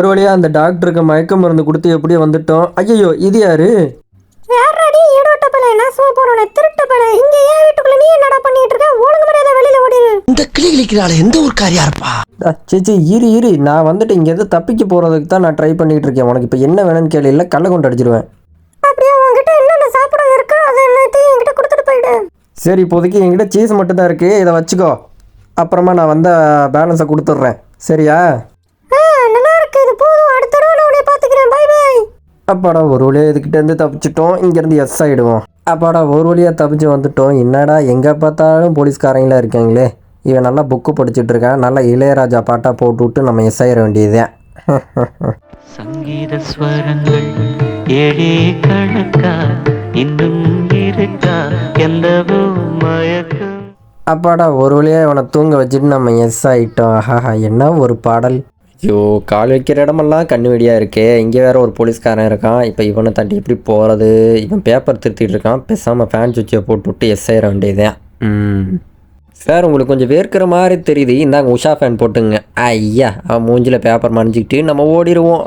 ஒரு வழியாக அந்த டாக்டருக்கு மயக்க மருந்து கொடுத்து எப்படியோ வந்துட்டோம். ஐயோ இது யாரு? யாராடி ஈடோட்ட பல நாசமா போறவன திருட்ட பல. இங்க ஏன் வீட்டுக்குள்ள நீ என்னடா பண்ணிட்டு இருக்க? ஒழுங்கு மரியாதை வெளியில ஓடிடு இந்த கிளி கிளிக்கிறாள் எந்த ஒரு காரியா இருப்பா சேச்சி இரு இரு. நான் வந்துட்டு இங்கேருந்து தப்பிக்க போகிறதுக்கு தான் நான் ட்ரை பண்ணிட்டு இருக்கேன். உனக்கு இப்போ என்ன வேணும்னு இல்லை கள்ள கொண்டு அடிச்சிடுவேன் அப்படியே உன்கிட்ட என்னென்ன சாப்பிட இருக்கு அதை எல்லாத்தையும் என்கிட்ட கொடுத்துட்டு போயிடு. சரி இப்போதைக்கு என்கிட்ட சீஸ் மட்டும் தான் இருக்குது இதை வச்சுக்கோ. அப்புறமா நான் வந்த பேலன்ஸை கொடுத்துட்றேன். சரியா? அப்பாடா ஒரு வழியாக இதுக்கிட்டேருந்து தப்பிச்சிட்டோம். இங்கேருந்து எஸ் ஆகிடுவோம் அப்பாடா ஒரு வழியாக தப்பிச்சு வந்துட்டோம். என்னடா எங்கே பார்த்தாலும் போலீஸ்காரங்களாம் இருக்காங்களே. இவன் நல்லா புக்கு படிச்சுட்டு இருக்கான் நல்லா இளையராஜா பாட்டாக போட்டு விட்டு நம்ம எஸ் ஆயிட வேண்டியதுதான். சங்கீத ஸ்வரங்கள் ஏழே கணக்கா? இன்னும் இருக்கா? அப்பாடா ஒரு வழியாக இவனை தூங்க வச்சுட்டு நம்ம எஸ் ஆகிட்டோம் ஆஹா என்ன ஒரு பாடல். ஐயோ கால் வைக்கிற இடமெல்லாம் கண்ணு வெடியாக இருக்கே. இங்கே வேற ஒரு போலீஸ்காரன் இருக்கான். இப்போ இவனை தட்டி எப்படி போகிறது இவன் பேப்பர் திருத்திட்டு இருக்கான். பேசாமல் ஃபேன் சுவிட்சை போட்டு விட்டு எஸ் ஆயிட வேண்டியதுதான் ம். சார் உங்களுக்கு கொஞ்சம் வேர்க்கிற மாதிரி தெரியுது. இந்தாங்க உஷா ஃபேன் போட்டுங்க. ஐயா அவன் மூஞ்சில் பேப்பர் மறைஞ்சிக்கிட்டு நம்ம ஓடிடுவோம்